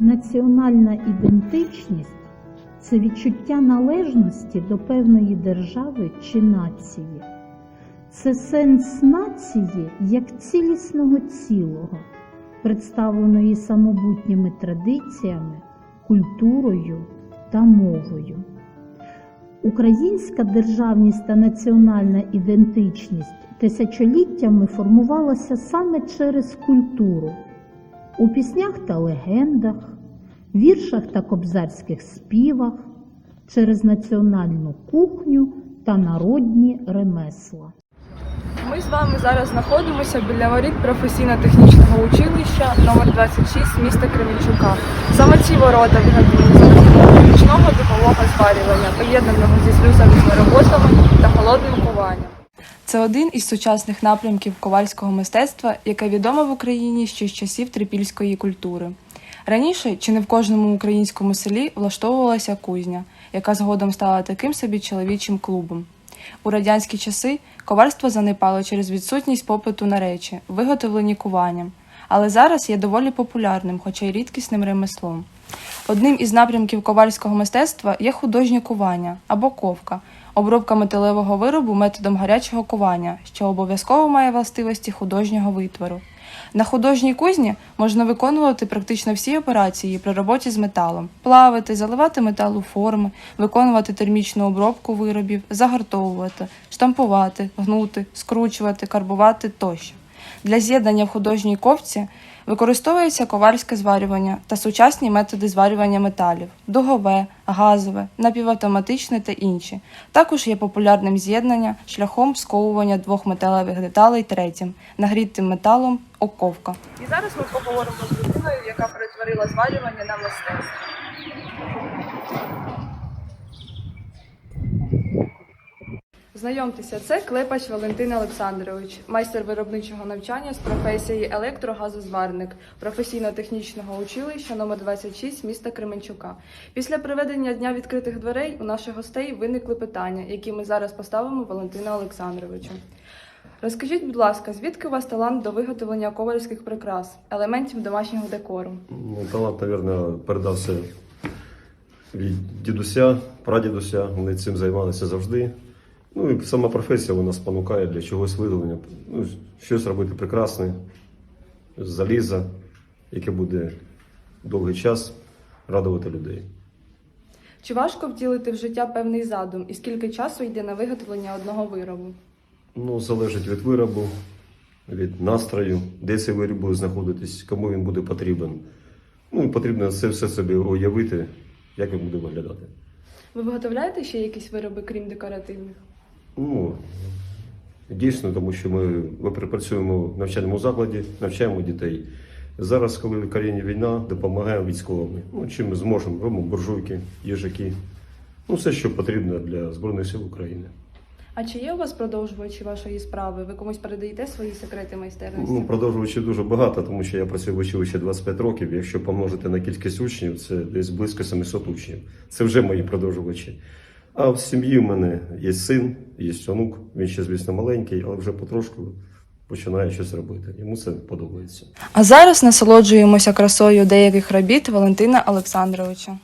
Національна ідентичність це відчуття належності до певної держави чи нації. Це сенс нації як цілісного цілого, представленої самобутніми традиціями, культурою та мовою. Українська державність та національна ідентичність тисячоліттями формувалася саме через культуру у піснях та легендах, віршах та кобзарських співах, через національну кухню та народні ремесла. Ми з вами зараз знаходимося біля воріт професійно-технічного училища номер 26 міста Кременчука. Саме ці ворота з ручного духового зварювання, поєднаного зі слюсарними роботами та холодним куванням. Це один із сучасних напрямків ковальського мистецтва, яке відоме в Україні ще з часів трипільської культури. Раніше чи не в кожному українському селі влаштовувалася кузня, яка згодом стала таким собі чоловічим клубом. У радянські часи ковальство занепало через відсутність попиту на речі, виготовлені куванням, але зараз є доволі популярним, хоча й рідкісним ремеслом. Одним із напрямків ковальського мистецтва є художнє кування або ковка, обробка металевого виробу методом гарячого кування, що обов'язково має властивості художнього витвору. На художній кузні можна виконувати практично всі операції при роботі з металом: плавити, заливати метал у форми, виконувати термічну обробку виробів, загартовувати, штампувати, гнути, скручувати, карбувати тощо. Для з'єднання в художній ковці використовується ковальське зварювання та сучасні методи зварювання металів дугове, газове, напівавтоматичне та інші. Також є популярним з'єднання шляхом сковування двох металевих деталей третім, нагрітим металом оковка. І зараз ми поговоримо з людиною, яка перетворила зварювання на мистецтво. Знайомтеся, це Клепач Валентин Олександрович, майстер виробничого навчання з професії електрогазозварник професійно-технічного училища номер 26 міста Кременчука. Після проведення дня відкритих дверей у наших гостей виникли питання, які ми зараз поставимо Валентину Олександровичу. Розкажіть, будь ласка, звідки у вас талант до виготовлення ковальських прикрас, елементів домашнього декору? Ну, талант, мабуть, передався від дідуся, прадідуся. Вони цим займалися завжди. Ну і сама професія вона спонукає для чогось виготовлення. Ну, щось робити прекрасне з заліза, яке буде довгий час радувати людей. Чи важко втілити в життя певний задум, і скільки часу йде на виготовлення одного виробу? Ну, залежить від виробу, від настрою, де цей виріб буде знаходитись, кому він буде потрібен. Ну і потрібно це все собі уявити, як він буде виглядати. Ви виготовляєте ще якісь вироби, крім декоративних? Ну, дійсно, тому що ми, ми працюємо в навчальному закладі, навчаємо дітей. Зараз, коли в країні війна, допомагаємо військовим. Ну, чим ми зможемо, робимо буржуйки, їжаки. Ну, все, що потрібно для Збройних сил України. А чи є у вас продовжувачі вашої справи? Ви комусь передаєте свої секрети майстерності? Ну, продовжувачів дуже багато, тому що я працюю в училищі 25 років. Якщо помножити на кількість учнів, це десь близько 700 учнів. Це вже мої продовжувачі. А в сім'ї в мене є син, є онук. Він ще, звісно, маленький, але вже потрошку починає щось робити. Йому це подобається. А зараз насолоджуємося красою деяких робіт Валентина Олександровича.